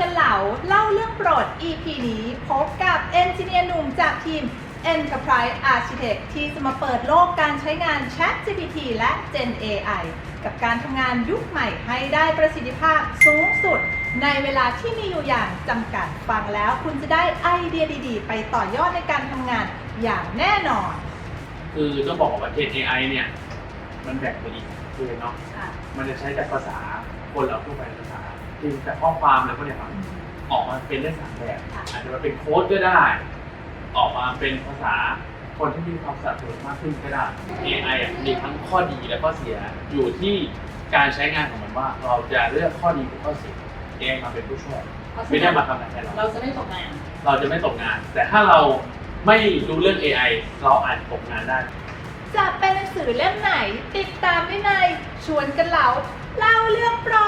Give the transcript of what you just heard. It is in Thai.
กันเหลาเล่าเรื่องโปรด EP นี้พบกับเอนจิเนียร์หนุ่มจากทีม Enterprise Architect ที่จะมาเปิดโลกการใช้งาน Chat GPT และ Gen AI กับการทำงานยุคใหม่ให้ได้ประสิทธิภาพสูงสุด ในเวลาที่มีอยู่อย่างจำกัดฟังแล้วคุณจะได้ไอเดียดีๆ ไปต่อยอดในการทำงานอย่างแน่นอน คือต้องบอกว่า Gen AI เนี่ย มันแบ่งเป็นอีกคือเนาะมันจะใช้จากภาษาคนเราทั่วไปภาษา คือจากข้อความแล้วก็เนี่ยครับออกมาเป็นได้สามแบบค่ะอาจจะมาเป็นโค้ดก็ได้ ออกมาเป็นภาษาคนที่มีความสะดวกมากขึ้นก็ได้ AI อะมีทั้งข้อดีและข้อเสียอยู่ที่การใช้งานของมันว่า เราจะเลือกข้อดีหรือข้อเสีย AI มาเป็นผู้ช่วยไม่ได้มาทำงานแทนเราเราจะไม่ตกงาน เราจะไม่ตกงาน แต่ถ้าเราไม่รู้เรื่อง AI เราอาจตกงานได้จะเป็นหนังสือเล่มไหน ติดตามได้ในชวนกันเหลาเล่าเรื่องโปรด